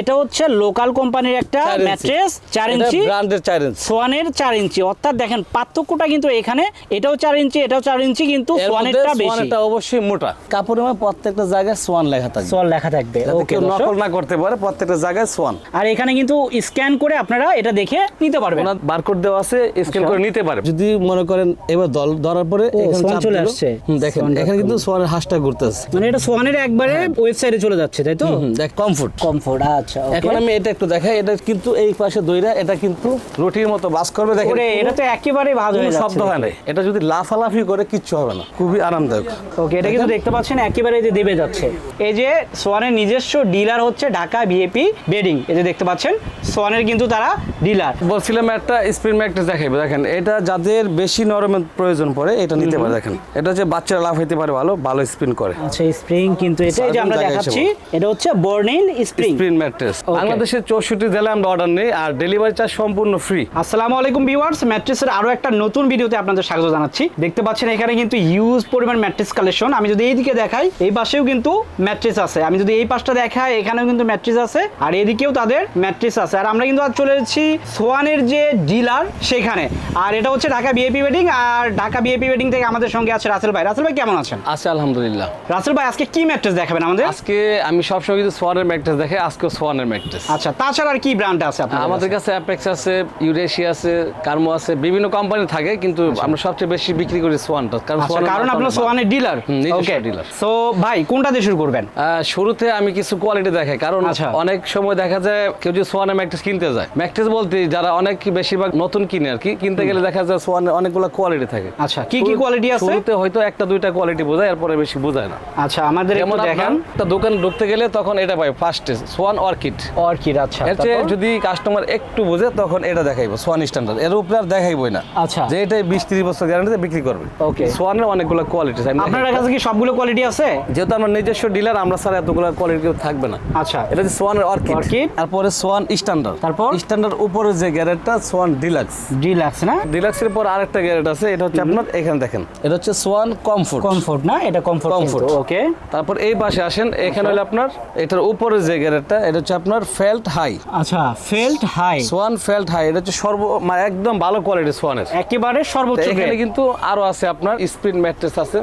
এটা হচ্ছে লোকাল কোম্পানির একটা ম্যাট্রেস চার ইঞ্চি ব্র্যান্ডের চার ইঞ্চি। সোয়ানের চার ইঞ্চি। অর্থাৎ দেখেন পার্থক্যটা কিন্তু এখানে এটাও চার ইঞ্চি এটাও চার ইঞ্চি কিন্তু সোয়ানেরটা বেশি। সোয়ানেরটা অবশ্যই মোটা। কাপড়ের মধ্যে প্রত্যেকটা জায়গায় সোয়ান লেখা থাকবে। সোয়ান লেখা থাকবে। ওকে নকল না করতে পারে প্রত্যেকটা জায়গায় সোয়ান। আর এখানে কিন্তু স্ক্যান করে আপনারা এটা দেখে নিতে পারবেন। বারকোড দেওয়া আছে স্ক্যান আচ্ছা। করে নিতে পারে যদি মনে করেন এবার দল ধরার পরে সোয়ান চলে আসছে। দেখেন এখানে কিন্তু সোয়ানের হাঁসটা ঘুরতেছে। মানে এটা সোয়ানের একবারে ওয়েবসাইটে চলে যাচ্ছে তাই তো? দেখ কমফোর্ট কমফোর্ট আচ্ছা এখন আমি এটা একটু দেখাই এটা কিন্তু এই পাশে দইরা এটা কিন্তু রুটির মতো বাস করবে দেখেন। এটা তো একেবারে ভাজ হয়ে শব্দ হয় না এটা যদি লাফালাফি করে কিচ্ছু হবে না। খুবই আরামদায়ক। ওকে এটা কিন্তু দেখতে পাচ্ছেন একেবারে যে দেবে যাচ্ছে। এই যে সোয়ানের নিজস্ব ডিলার হচ্ছে ঢাকা ভিএপি বেডিং। এই যে দেখতে পাচ্ছেন সোয়ানের কিন্তু তারা ডিলার। বলছিলাম একটা স্প্রিন ম্যাট্রেস দেখাইবে দেখেন। এটা যাদের বেশি নরমের প্রয়োজন পড়ে এটা নিতে পারে দেখেন। এটা হচ্ছে বাচ্চারা লাভ হইতে পারে ভালো ভালো স্পিন করে। আচ্ছা স্প্রিং কিন্তু এটা যে আমরা দেখাচ্ছি এটা হচ্ছে বর্নিল স্প্রিং। স্প্রিন ম্যাট্রেস বাংলাদেশের চৌষট্টি জেলায় আমরা অর্ডার নেই আর ডেলিভারি চার্জ সম্পূর্ণ ফ্রি আসসালামু আলাইকুম ভিউয়ার্স ম্যাট্রেসের আরও একটা নতুন ভিডিওতে আপনাদের স্বাগত জানাচ্ছি। দেখতে পাচ্ছেন এখানে কিন্তু ইউজ পরিমাণ ম্যাট্রেস কালেকশন আমি যদি এইদিকে দেখাই এই পাশেও কিন্তু ম্যাট্রেস আছে। আমি যদি এই পাশটা দেখাই এখানেও কিন্তু ম্যাট্রেস আছে। আর এদিকেও তাদের ম্যাট্রেস আছে। আর আমরা কিন্তু আজ চলে এসেছি সোয়ানের যে ডিলার সেখানে। আর এটা হচ্ছে ঢাকা বিএপি ওয়েডিং আর ঢাকা বিএপি ওয়েডিং থেকে আমাদের সঙ্গে আছে রাসেল ভাই। রাসেল ভাই কেমন আছেন? আছে আলহামদুলিল্লাহ। রাসেল ভাই আজকে কি ম্যাট্রেস দেখাবেন আমাদের? আজকে আমি সবসময় কিন্তু সোয়ানের ম্যাট্রেস দেখে আজকে সোয়ানের ম্যাট্রেস আচ্ছা তাছাড়া আর কি ব্র্যান্ড আছে আপনার আমাদের কাছে? অ্যাপেক্স আছে ইউরেশিয়া আছে কার্মো আছে বিভিন্ন কোম্পানি থাকে কিন্তু আমরা সবচেয়ে বেশি বিক্রি করি সোয়ানটা কারণ আচ্ছা কারণ আপনার সোয়ানের ডিলার ওকে dealer। সো ভাই কোনটা দিয়ে শুরু করবেন? শুরুতে আমি কিছু কোয়ালিটি দেখাই কারণ আচ্ছা। অনেক সময় দেখা যায় কেউ যদি সোয়ানের ম্যাট্রেস কিনতে যায়। ম্যাট্রেস বলতে যারা অনেক বেশিরভাগ নতুন কিনে আর কি কিনতে গেলে দেখা যায় সোয়ানের অনেকগুলো কোয়ালিটি থাকে। আচ্ছা কি কি কোয়ালিটি আছে? শুরুতে হয়তো একটা দুইটা কোয়ালিটি বোঝায় এরপরে বেশি বোঝায় না। আচ্ছা আমাদের যেমন একটু দেখান দেখান দোকান ঢুকতে গেলে তখন এটা পাই ফার্স্টে সোয়ান অর্কিড। অর্কিড আচ্ছা। এর চেয়ে? যদি কাস্টমার একটু বোঝে তখন এটা দেখাইবো সোয়ান স্ট্যান্ডার্ড এর উপরে আর দেখাইবই না। আচ্ছা। যে এটাই বিশ তিরিশ বছর গ্যারান্টিতে বিক্রি করবে। Okay. সোয়ানের অনেকগুলো কোয়ালিটি আপনার কাছে কি সবগুলো কোয়ালিটি আছে? যেহেতু আমার নিজস্ব ডিলার আমরা স্যার এতগুলো কোয়ালিটি থাকবে না। আচ্ছা। এটা হচ্ছে সোয়ানের অর্কিড। Orchid। তারপরে সোয়ান স্ট্যান্ডার্ড তারপর? স্ট্যান্ডার্ড উপরে যে গ্যারেটটা সোয়ান ডিলাক্স ডিলাক্স না? ডিলাক্সের পর আরেকটা গ্যারেট আছে এটা হচ্ছে আপনার এখানে দেখেন। এটা হচ্ছে সোয়ান কমফোর্ট কমফোর্ট না? এটা কমফোর্ট Comfort। ওকে তারপর এই পাশে আসেন এখানে হলো আপনার এটার উপরে যে গ্যারেটটা এটা হচ্ছে আপনার ফেল্ট হাই আচ্ছা felt high Swan felt high এটা হচ্ছে সর্ব মানে একদম ভালো কোয়ালিটি সোয়ানের। একেবারে সর্বোচ্চ এখানে। কিন্তু আরও আছে আপনার স্প্রিন ম্যাট্রেস আছে।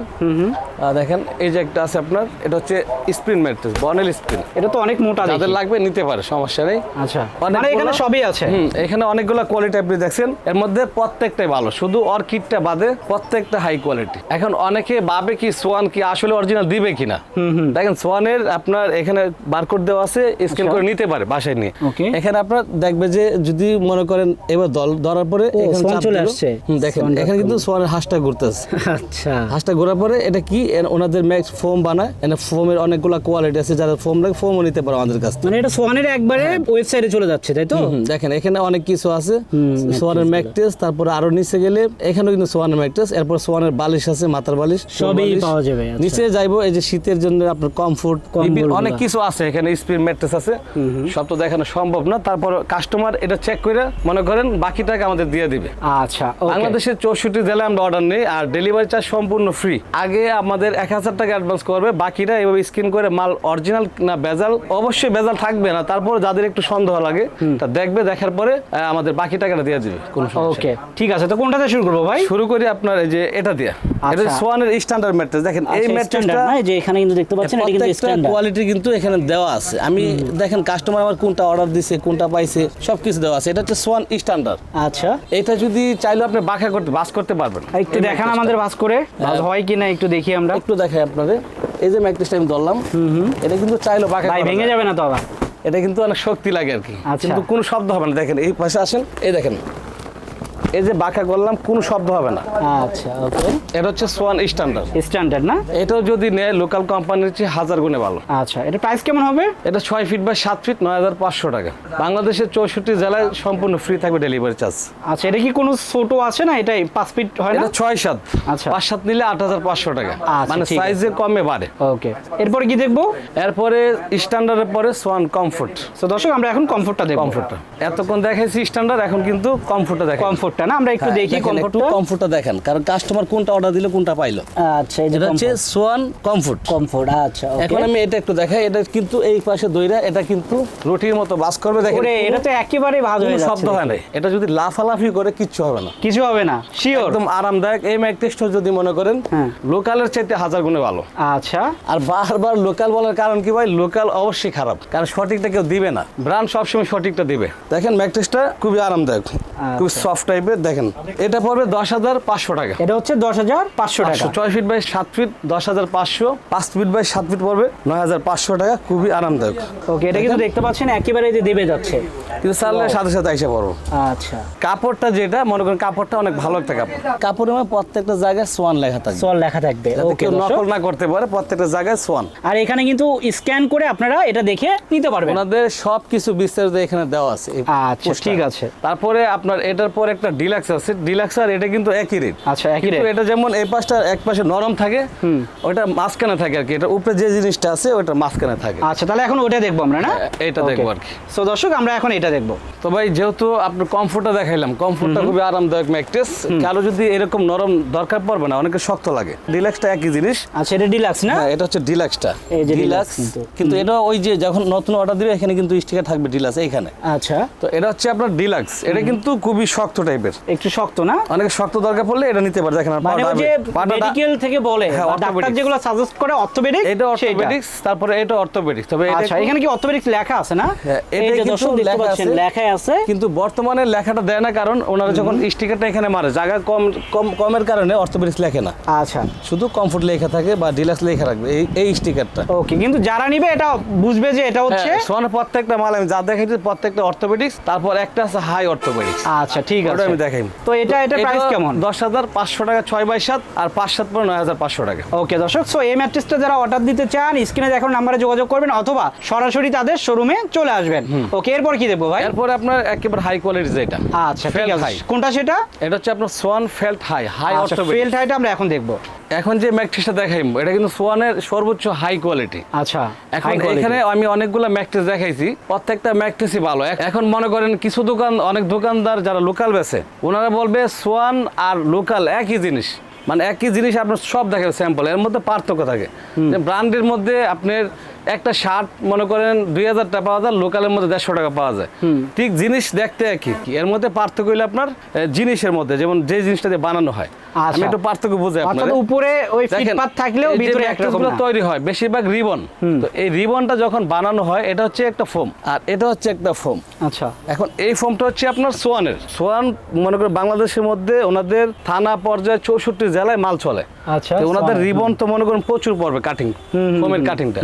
দেখেন এই যে একটা আছে আপনার এটা হচ্ছে স্প্রিন ম্যাট্রেস বনেল স্প্রিন এটা তো অনেক মোটা যাদের লাগবে নিতে পারে সমস্যা নেই। আচ্ছা মানে এখানে সবই আছে। এখানে অনেকগুলো কোয়ালিটি আপনি দেখছেন। এর মধ্যে প্রত্যেকটাই ভালো শুধু অর্কিডটা বাদে প্রত্যেকটা হাই কোয়ালিটি এখন অনেকে ভাবে কি সোয়ান কি আসলে অরিজিনাল দিবে কিনা। দেখেন সোয়ানের আপনার এখানে বারকোড দেওয়া আছে স্ক্যান আচ্ছা। করে নিতে পারে বাসায় নিয়ে। এখানে আপনার দেখবে যে যদি মনে করেন এবার দল ধরার পরে এখানে চলে আসছে। দেখেন এখানে কিন্তু সোয়ানের হাঁসটা ঘুরতেছে। আচ্ছা। হাঁসটা ঘোরার পরে এটা কি? ওনাদের ম্যাক্স ফোম বানায়। এখানে ফোমের অনেকগুলো কোয়ালিটি আছে যারা ফোম লাগে ফোমও নিতে পারে আমাদের কাছ থেকে। মানে এটা সোয়ানের একবারে ওয়েবসাইটে চলে যাচ্ছে তাই তো? দেখেন এখানে অনেক কিছু আছে। সোয়ানের ম্যাকটেস তারপরে আরও নিচে গেলে এখানেও কিন্তু সোয়ানের ম্যাকটেস এরপর সোয়ানের বালিশ আছে মাথার বালিশ। সবই পাওয়া যাবে, আচ্ছা। নিচে যাইবো এই যে শীতের জন্য আপনার কমফোর্ট অনেক কিছু আছে এখানে স্প্রিন ম্যাট্রেস আছে। সব তো দেখানো সম্ভব না। তারপর কাস্টমার এটা চেক করে মনে করেন বাকি টাকা আমাদের দিয়ে দিবে। আচ্ছা বাংলাদেশের চৌষট্টি জেলায় আমরা অর্ডার নেই আর ডেলিভারি চার্জ সম্পূর্ণ ফ্রি আগে আমাদের এক হাজার টাকা অ্যাডভান্স করবে বাকিটা এভাবে স্ক্রিন করে মাল অরিজিনাল না বেজাল অবশ্যই বেজাল থাকবে না। তারপর যাদের একটু সন্দেহ লাগে তা দেখবে দেখার পরে আমাদের বাকি টাকাটা দিয়ে দিবে। কোনো ওকে ঠিক আছে। তো কোনটাতে শুরু করব ভাই? শুরু করি আপনার এই যে এটা দিয়ে। এটা আচ্ছা। সোয়ানের স্ট্যান্ডার্ড ম্যাট্রেস দেখেন এই আচ্ছা, ম্যাট্রেসটা standard না, এই যে এখানে কিন্তু দেখতে পাচ্ছেন এটা কিন্তু স্ট্যান্ডার্ড কোয়ালিটি কিন্তু এখানে দেওয়া আছে। আমি দেখেন কাস্টমার আমার কোনটা অর্ডার দিছে কোনটা পাইছে সবকিছু দেওয়া আছে। এটা হচ্ছে সোয়ান স্ট্যান্ডার্ড আচ্ছা। এটা যদি চাইলে আপনি বাঁকা করতে বাস করতে পারবেন। একটু দেখেন আমাদের বাস করে। হয়। কি হয় কিনা একটু দেখি আমরা। একটু দেখাই আপনাদের। এই যে ম্যাট্রেসটা আমি ধরলাম এটা কিন্তু চাইলো বাঁকা ভাই ভেঙে যাবে না তো আবার? এটা কিন্তু অনেক শক্তি লাগে আর কি। আচ্ছা। কিন্তু কোনো শব্দ হবে না। দেখেন এই পাশে আসেন এই দেখেন। এই যে বাঁকা করলাম কোনো শব্দ হবে না। আচ্ছা ওকে। এটা হচ্ছে সোয়ান স্ট্যান্ডার্ড। স্ট্যান্ডার্ড না? এটাও যদি নেয় লোকাল কোম্পানির চেয়ে হাজার গুণে ভালো। আচ্ছা এটা প্রাইস কেমন হবে? এটা ছয় ফিট বা সাত ফিট নয় হাজার পাঁচশো টাকা। বাংলাদেশের চৌষট্টি জেলায় সম্পূর্ণ ফ্রি থাকবে ডেলিভারি চার্জ আচ্ছা এটা কি কোনো ছোট আছে না? এটাই পাঁচ ফিট হয় না? ছয় সাত। আচ্ছা। পাঁচ সাত নিলে আট হাজার পাঁচশো টাকা। আচ্ছা, মানে। সাইজে কমে বাড়ে। ওকে। এরপরে কি দেখব? এরপরে স্ট্যান্ডার্ডের পরে সোয়ান কমফোর্ট তো দর্শক আমরা এখন কমফোর্টটা দেখব। কমফোর্টটা এতক্ষণ দেখাইছি স্ট্যান্ডার্ড এখন কিন্তু কমফোর্টটা দেখে কমফোর্ট কমফোর্টটা না? আমরা একটু হ্যাঁ, দেখি কমফোর্টটা কমফোর্টটা দেখেন কারণ কাস্টমার কোনটা অর্ডার দিলে কোনটা পাইলো। আচ্ছা এটা হচ্ছে সোয়ান কমফোর্ট কমফোর্ট আচ্ছা এখন আমি এটা একটু দেখাই এটা কিন্তু এই পাশে দইরা এটা কিন্তু রুটির মতো বাস করবে দেখেন। এটা তো একেবারে ভাজ হয়ে যাচ্ছে। শব্দ হয় না এটা যদি লাফালাফি করে কিচ্ছু হবে না। কিছু হবে না শিওর একদম আরামদায়ক। এই ম্যাকটেস্ট যদি মনে করেন হ্যাঁ। লোকালের চাইতে হাজার গুণে ভালো। আচ্ছা। আর বারবার লোকাল বলার কারণ কি ভাই? লোকাল অবশ্যই খারাপ কারণ সঠিকটা কেউ দিবে না। ব্র্যান্ড সবসময় সঠিকটা দিবে। দেখেন ম্যাকটেসটা খুবই আরামদায়ক খুবই সফট টাইপের দেখেন এটা পড়বে দশ হাজার পাঁচশো টাকা। এটা হচ্ছে দশ হাজার পাঁচশো টাকা। ছয় ফিট বাই সাত ফিট দশ হাজার পাঁচশো পাঁচ ফিট বাই সাত ফিট পড়বে নয় হাজার পাঁচশো টাকা খুবই আরামদায়ক। ওকে এটা কিন্তু দেখতে পাচ্ছেন একেবারে যে দেবে যাচ্ছে। কিন্তু সাথে সাথে এসে পড়ব। আচ্ছা। কাপড়টা যেটা মনে করেন কাপড়টা অনেক ভালো একটা কাপড়। কাপড়ের মধ্যে প্রত্যেকটা জায়গায় সোয়ান লেখা থাকবে। সল লেখা থাকবে ওকে নকল না করতে পারে প্রত্যেকটা জায়গায় সোয়ান। আর এখানে কিন্তু স্ক্যান করে আপনারা এটা দেখে নিতে পারবেন। ওনাদের সব কিছু বিস্তারিত এখানে দেওয়া আছে। আচ্ছা ঠিক আছে। তারপরে আপনার এটার পর একটা ডিলাক্স আছে ডিলাক্স আর এটা কিন্তু একই রেট আচ্ছা একই রেট এটা যেমন এই পাশটা এক পাশে নরম থাকে ওটা মাঝখানে থাকে আর কি। এটা উপরে যে জিনিসটা আছে ওটা মাঝখানে থাকে। আচ্ছা তাহলে এখন ওটা দেখব আমরা না? হ্যাঁ, এইটা দেখব আর কি। সো দর্শক আমরা এখন এটা দেখব। তো ভাই যেহেতু আপনার কমফোর্টটা দেখাইলাম কমফোর্টটা খুবই আরামদায়ক ম্যাকটেস কারও যদি এরকম নরম দরকার পড়বে না অনেকে শক্ত লাগে। ডিলাক্সটা একই জিনিস। আচ্ছা এটা ডিলাক্স না? হ্যাঁ এটা হচ্ছে ডিলাক্সটা এই যে ডিলাক্স কিন্তু। কিন্তু এটা ওই যে যখন নতুন অর্ডার দিবে এখানে কিন্তু স্টিকার থাকবে ডিলাক্স এইখানে। আচ্ছা। তো এটা হচ্ছে আপনার ডিলাক্স এটা কিন্তু খুবই শক্ত টাইপের একটু শক্ত না? অনেকে শক্ত দরকার পড়লে এটা নিতে পারে। দেখেন মানে যে মেডিকেল থেকে বলে হ্যাঁ, ডাক্তার যেগুলো সাজেস্ট করে অর্থোপেডিক এটা অর্থোপেডিক্স তারপরে এটা অর্থোপেডিক্স তবে আচ্ছা এখানে কি অর্থোপেডিক্স লেখা আছে না? হ্যাঁ, এই যে কিন্তু দর্শক দেখতে লেখা আছে। কিন্তু বর্তমানে লেখাটা দেয় না কারণ ওনারা যখন স্টিকারটা এখানে মারে জায়গা কম কম কমের কারণে অর্থোপেডিক্স লেখে না। আচ্ছা। শুধু কমফোর্ট লেখা থাকে বা ডিলাক্স লেখা রাখবে এই এই স্টিকারটা ওকে কিন্তু যারা নিবে এটা বুঝবে যে এটা হচ্ছে হ্যাঁ সোয়ানের প্রত্যেকটা মাল আমি যা দেখাইছি প্রত্যেকটা অর্থোপেডিক্স তারপর একটা আছে হাই অর্থোপেডিক্স আচ্ছা ঠিক আছে। দেখাই তো এটা এটা প্রাইস কেমন? দশ হাজার পাঁচশো টাকা ছয় বাই সাত আর পাঁচ সাত পরে নয় হাজার পাঁচশো টাকা। ওকে দর্শক সো এই ম্যাট্রেসটা যারা অর্ডার দিতে চান স্ক্রিনে দেখানো নাম্বারে যোগাযোগ করবেন অথবা সরাসরি তাদের শোরুমে চলে আসবেন। ওকে এরপর কি দেখব ভাই? এরপর আপনার একেবারে হাই কোয়ালিটি যেটা। আচ্ছা ঠিক আছে। কোনটা সেটা? এটা হচ্ছে আপনার Swan felt high high felt হাইটা আমরা এখন দেখব। এখন যে ম্যাকটিসটা দেখাইম এটা কিন্তু সোয়ানের সর্বোচ্চ হাই কোয়ালিটি আচ্ছা এখন এখানে আমি অনেকগুলো ম্যাকটিস দেখাইছি প্রত্যেকটা ম্যাকটিসই ভালো। এখ- এখন মনে করেন কিছু দোকান অনেক দোকানদার যারা লোকাল বেছে ওনারা বলবে সোয়ান আর লোকাল একই জিনিস। মানে একই জিনিস আপনার সব দেখাবে স্যাম্পল এর মধ্যে পার্থক্য থাকে। ব্র্যান্ডের মধ্যে আপনার একটা শার্ট মনে করেন দুই হাজার টাকা পাওয়া যায় লোকালের মধ্যে দেড়শো টাকা পাওয়া যায়। ঠিক জিনিস দেখতে একই। এর মধ্যে পার্থক্য হইলে আপনার জিনিসের মধ্যে যেমন যে জিনিসটা দিয়ে বানানো হয়। আমি আচ্ছা। একটু পার্থক্য বুঝাই আপনাদের। উপরে ওই ফিটপাত থাকলেও ভিতরে একরকম তৈরি হয় বেশিরভাগ রিবন তো এই রিবনটা যখন বানানো হয় এটা হচ্ছে একটা ফোম আর এটা হচ্ছে একটা ফোম আচ্ছা। এখন এই ফোমটা হচ্ছে আপনার সোয়ানের। সোয়ান মনে করে বাংলাদেশের মধ্যে ওনাদের থানা পর্যায়ে চৌষট্টি জেলায় মাল চলে। আচ্ছা ওনাদের রিবন তো মনে করেন প্রচুর পড়বে কাটিং ফোমের কাটিংটা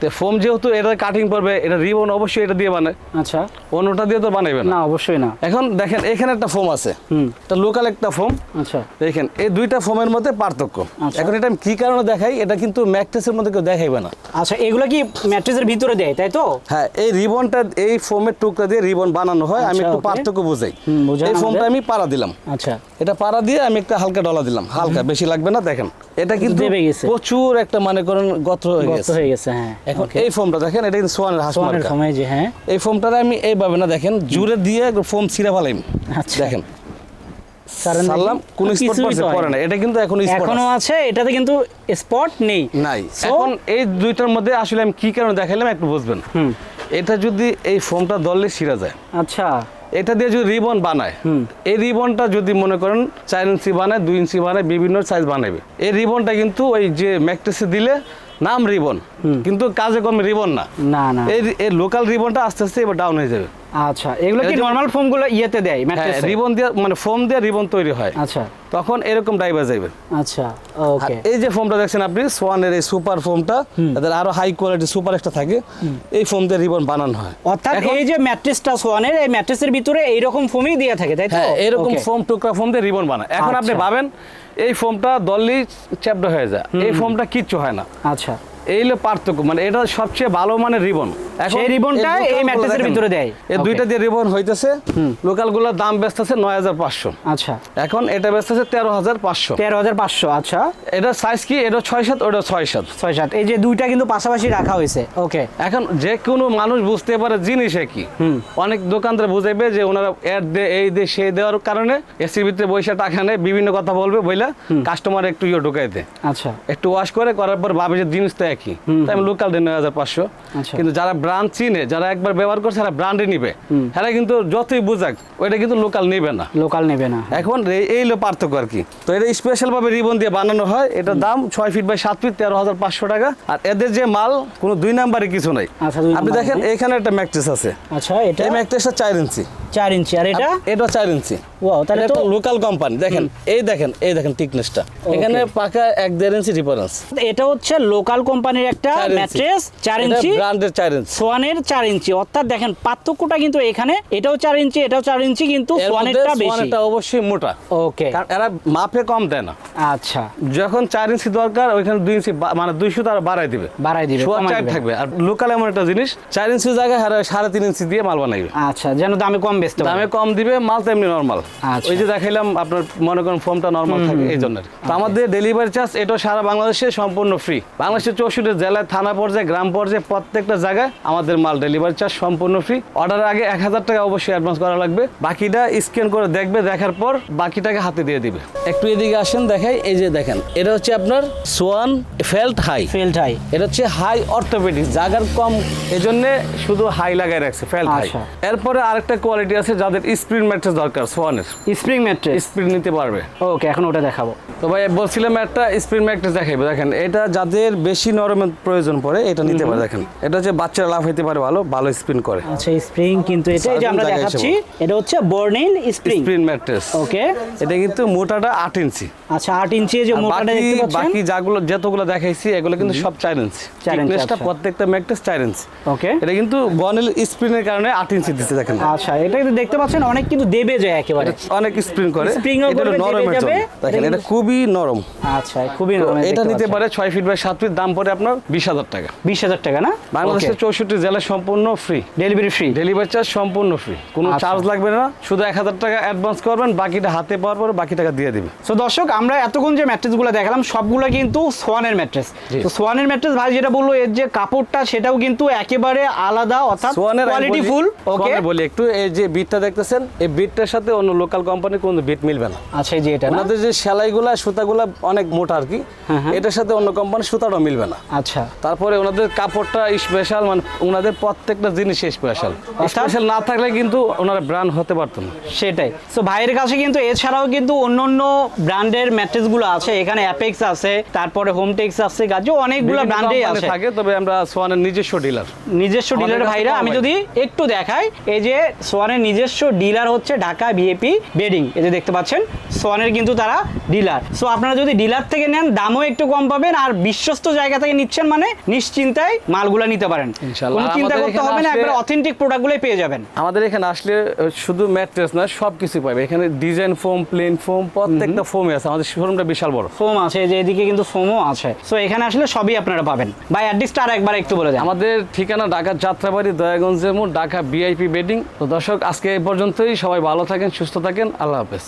তো ফোম যেহেতু এটা কাটিং পড়বে এটা রিবন অবশ্যই এটা দিয়ে বানায়। আচ্ছা। অন্যটা দিয়ে তো বানাইবে না। অবশ্যই না। এখন দেখেন এখানে একটা ফোম আছে। হুম। এটা লোকাল একটা ফোম। আচ্ছা। দেখেন এই দুইটা ফোমের মধ্যে পার্থক্য। আচ্ছা। এখন এটা আমি কি কারণে দেখাই এটা কিন্তু ম্যাকটেসের মধ্যে কেউ দেখাইবে না। আচ্ছা এগুলো কি ম্যাট্রেসের ভিতরে দেয় তাই তো? হ্যাঁ এই রিবনটা এই ফোমের টুকরা দিয়ে রিবন বানানো হয় আমি আচ্ছা, একটু পার্থক্য বুঝাই। এই ফোমটা। আমি পাড়া দিলাম। আচ্ছা। এটা পাড়া দিয়ে আমি একটা হালকা ডলা দিলাম হালকা বেশি লাগবে না দেখেন। এটা কিন্তু। প্রচুর একটা মানে করেন গত হয়ে গেছে। হয়ে গেছে হ্যাঁ। এখন এই ফোমটা দেখেন এটা কিন্তু সোয়ানের হাঁস সোয়ানের। সময় যে হ্যাঁ। এই ফোমটারে আমি এইভাবে না দেখেন জুড়ে দিয়ে ফোম ছিঁড়ে ফেলাইম। আচ্ছা। দেখেন। কারণ কোন স্পট কিছুই পড়ছে তো পড়ে না। এটা কিন্তু এখন স্পট এখনও আছে। এটাতে কিন্তু স্পট নেই। নাই। এখন এই দুইটার মধ্যে আসলে আমি কি কারণে দেখাইলাম একটু বুঝবেন। হুম। এটা যদি এই ফোমটা দললে ছিঁড়া যায় আচ্ছা। এটা দিয়ে যদি রিবন বানায় এই রিবনটা যদি মনে করেন চার ইঞ্চি বানায় দুই ইঞ্চি বানায় বিভিন্ন সাইজ বানাবে এই রিবনটা কিন্তু ওই যে ম্যাকটেসে দিলে নাম রিবন কিন্তু কাজে কমে রিবন না। না না। এই এই লোকাল রিবনটা আস্তে আস্তে এবার ডাউন হয়ে যাবে। আচ্ছা এগুলো কি যে- নরমাল ফোমগুলো ইয়েতে দেয় ম্যাট্রেসে রিবন দিয়ে মানে ফোম দিয়ে রিবন তৈরি হয়। আচ্ছা। তখন এরকম ডাইভার যাবে আচ্ছা ওকে এই যে ফোমটা দেখছেন আপনি সোয়ানের এই সুপার ফোমটা তাদের আরও হাই কোয়ালিটি সুপার একটা থাকে। এই ফোম দিয়ে রিবন বানানো হয়। অর্থাৎ এই যে ম্যাট্রেসটা সোয়ানের এই ম্যাট্রেসের ভিতরে এইরকম ফোমই দিয়ে থাকে তাই তো? হ্যাঁ এরকম ফোম টুকরা ফোম দিয়ে রিবন বানায়। এখন আপনি আচ্ছা। ভাবেন এই ফোমটা দললি চ্যাপটা হয়ে যায়। এই ফোমটা কিচ্ছু হয় না। আচ্ছা। এই হলো পার্থক্য মানে এটা সবচেয়ে ভালো মানের রিবন। সেই রিবনটা এই ম্যাট্রেসের ভিতরে দেয়। এই দুইটা দিয়ে রিবন হইতেছে দাম ব্যস্ত আছে নয় হাজার পাঁচশো। আচ্ছা। এখন এটা ব্যস্ত আছে তেরো হাজার পাঁচশো। তেরো হাজার পাঁচশো আচ্ছা। এটা সাইজ কি? এটা ছয় সাত ওটা ছয় সাত। ছয় সাত। এই যে দুইটা কিন্তু পাশাপাশি রাখা হয়েছে। ওকে এখন যে কোনো মানুষ বুঝতে পারে জিনিসে কি অনেক দোকানদার বুঝাইবে যে ওনারা অ্যাড দে এই দে সেই দেওয়ার কারণে এসির ভিতরে বৈশা টাকা নেয় বিভিন্ন কথা বলবে বইলা কাস্টমার একটু ইয়ে ঢুকাই দেয়। আচ্ছা। একটু ওয়াশ করে করার পর ভাবে যে জিনিস তো একই তাই আমি লোকাল দিন নয় হাজার পাঁচশো। আচ্ছা। কিন্তু যারা ব্র্যান্ড চিনে যারা একবার ব্যবহার করছে তারা ব্র্যান্ডে নিবে। হ্যাঁ কিন্তু যতই বুঝাক ওইটা কিন্তু লোকাল নিবে না। লোকাল নেবে না। এখন এই- হলো পার্থক্য আর কি। তো এটা স্পেশাল ভাবে রিবন দিয়ে বানানো হয়। এটার দাম ছয় ফিট বাই সাত ফিট তেরো হাজার পাঁচশো টাকা। আর এদের যে মাল কোনো দুই নাম্বারে কিছু নাই। আচ্ছা, আপনি দেখেন এখানে একটা ম্যাট্রেস আছে। আচ্ছা এটা? এই ম্যাট্রেসটা চার ইঞ্চি। চার ইঞ্চি আর এটা? এটা চার ইঞ্চি। ওয়াও তাহলে তো লোকাল কোম্পানি দেখেন এই দেখেন এই দেখেন থিকনেসটা এখানে পাকা এক দেড় ইঞ্চি ডিফারেন্স এটা হচ্ছে লোকাল কোম্পানির একটা ম্যাট্রেস চার ইঞ্চি ব্র্যান্ডের চার ইঞ্চি। সোয়ানের চার ইঞ্চি। অর্থাৎ দেখেন পার্থক্যটা কিন্তু এখানে এটাও চার ইঞ্চি এটাও চার ইঞ্চি কিন্তু সোয়ানেরটা বেশি। সোয়ানেরটা অবশ্যই মোটা। ওকে কারণ এরা মাপে কম দেয় না। আচ্ছা। যখন চার ইঞ্চি দরকার ওইখানে দুই ইঞ্চি মানে দুইশো তারা বাড়াই দিবে। বাড়াই দিবে, সোয়া চার থাকবে। আর লোকাল এমন একটা জিনিস চার ইঞ্চি জায়গায় সাড়ে তিন ইঞ্চি দিয়ে মাল বানাইবে। আচ্ছা যেন দামে কম বেচতে দামে কম দিবে মাল তেমনি নর্মাল আচ্ছা। ওই যে দেখাইলাম আপনার মনে করেন ফর্মটা নর্মাল থাকে এই জন্য তো আমাদের ডেলিভারি চার্জ এটা সারা বাংলাদেশে সম্পূর্ণ ফ্রি বাংলাদেশের চৌষট্টি জেলায় থানা পর্যায়ে গ্রাম পর্যায়ে প্রত্যেকটা জায়গায় আমাদের মাল ডেলিভারি চার্জ সম্পূর্ণ ফ্রি অর্ডারের আগে এক হাজার টাকা অবশ্যই অ্যাডভান্স করা লাগবে। বাকিটা স্ক্যান করে দেখবে দেখার পর বাকিটাকে হাতে দিয়ে দিবে। একটু এদিকে আসেন দেখাই। এই যে দেখেন এটা হচ্ছে আপনার Swan felt high felt high এটা হচ্ছে হাই অর্থোপেডিক জাগার কম এজন্য শুধু হাই লাগাই রাখছে ফেল্ট হাই আচ্ছা। এরপরে আরেকটা কোয়ালিটি আছে যাদের স্প্রিন ম্যাট্রেস দরকার সোয়ানের স্প্রিং ম্যাট্রেস স্প্রিন নিতে পারবে। ওকে এখন ওটা দেখাবো। তো ভাই বলছিলাম একটা স্প্রিন ম্যাট্রেস দেখাইবে। দেখেন এটা যাদের বেশি নরমের প্রয়োজন পড়ে এটা নিতে পারে। দেখেন এটা হচ্ছে বাচ্চারা লাভ হইতে পারে ভালো ভালো স্পিন করে। আচ্ছা স্প্রিং কিন্তু এটা এই যে আমরা দেখাচ্ছি এটা হচ্ছে বর্নিন স্প্রিং স্প্রিন ম্যাট্রেস ওকে এটা কিন্তু মোটাটা আট ইঞ্চি। আচ্ছা আট ইঞ্চি যে মোটাটা দেখতে পাচ্ছেন? বাকি যাগুলো যতগুলো দেখাইছি এগুলো কিন্তু সব চার ইঞ্চি। চার ইঞ্চি, Thickness টা আচ্ছা। প্রত্যেকটা ম্যাট্রেস চার ইঞ্চি। ওকে এটা কিন্তু বনেল স্প্রিনের কারণে আট ইঞ্চি দিচ্ছে দেখেন। আচ্ছা এটা কিন্তু দেখতে পাচ্ছেন অনেক কিন্তু দেবে যায় একেবারে। অনেক স্প্রিন করে। ও এটা। যাবে। দেখেন এটা খুবই নরম। আচ্ছা খুবই নরম, এটা নিতে পারে ছয় ফিট বাই সাত ফিট দাম পড়ে আপনার? বিশ হাজার টাকা। বিশ হাজার টাকা না? বাংলাদেশের চৌষট্টি জেলায় সম্পূর্ণ free delivery free delivery charge সম্পূর্ণ ফ্রি কোনো আচ্ছা। চার্জ লাগবে না শুধু এক হাজার টাকা অ্যাডভান্স করবেন বাকিটা হাতে পাওয়ার পর বাকি টাকা দিয়ে দিবে তো দর্শক আমরা এতক্ষণ যে ম্যাট্রেসগুলো দেখালাম সবগুলো কিন্তু সোয়ানের ম্যাট্রেস তো সোয়ানের ম্যাট্রেস ভাই যেটা বলল এর যে কাপড়টা সেটাও কিন্তু একেবারে আলাদা অর্থাৎ সোয়ানের কোয়ালিটি ফুল ওকে বলি একটু এই যে বিটটা দেখতেছেন এই বিটটার সাথে অন্য লোকাল কোম্পানির কোনো বিট মিলবে না। আচ্ছা এই যে এটা ওনাদের যে সেলাইগুলা সুতাগুলা অনেক মোটা আর কি। হ্যাঁ, হ্যাঁ। এটার সাথে অন্য কোম্পানির সুতাটাও মিলবে না। আচ্ছা। তারপরে ওনাদের কাপড়টা স্পেশাল মানে ওনাদের প্রত্যেকটা জিনিস স্পেশাল স্পেশাল না থাকলে কিন্তু ওনারা ব্র্যান্ড হতে পারতো না। সেটাই। তো ভাইয়ের কাছে কিন্তু এছাড়াও কিন্তু অন্য অন্য ব্র্যান্ডের ম্যাট্রেসগুলো আছে। এখানে অ্যাপেক্স আছে তারপরে হোমটেক্স আছে গাজো অনেকগুলো ব্র্যান্ডেই আছে। থাকে তবে আমরা সোয়ানের নিজস্ব ডিলার নিজস্ব ডিলার ভাইরা আমি যদি একটু দেখাই এই যে সোয়ানের নিজস্ব ডিলার হচ্ছে ঢাকা বিএপি বেডিং এই যে দেখতে পাচ্ছেন সোয়ানের কিন্তু তারা ডিলার সো আপনারা যদি ডিলার থেকে নেন দামও একটু কম পাবেন আর বিশ্বস্ত জায়গা থেকে নিচ্ছেন মানে নিশ্চিন্তায় মালগুলো নিতে পারেন। কোনো চিন্তা করতে হবে না একবার অথেন্টিক প্রোডাক্টগুলোই পেয়ে যাবেন। আমাদের এখানে আসলে শুধু ম্যাট্রেস না সব কিছু পাবে এখানে ডিজাইন ফোম প্লেন ফোম প্রত্যেকটা ফোমে আছে। আমাদের শোরুমটা বিশাল বড়। ফোম আছে যে এদিকে কিন্তু ফোমও আছে। সো এখানে আসলে সবই আপনারা পাবেন। ভাই অ্যাড্রেসটা আর একবার একটু বলে দেন। আমাদের ঠিকানা ঢাকা যাত্রাবাড়ি দয়াগঞ্জের মোড় ঢাকা বিআইপি বেডিং তো দর্শক আজকে এই পর্যন্তই। সবাই ভালো থাকেন সুস্থ থাকেন। আল্লাহ হাফেজ।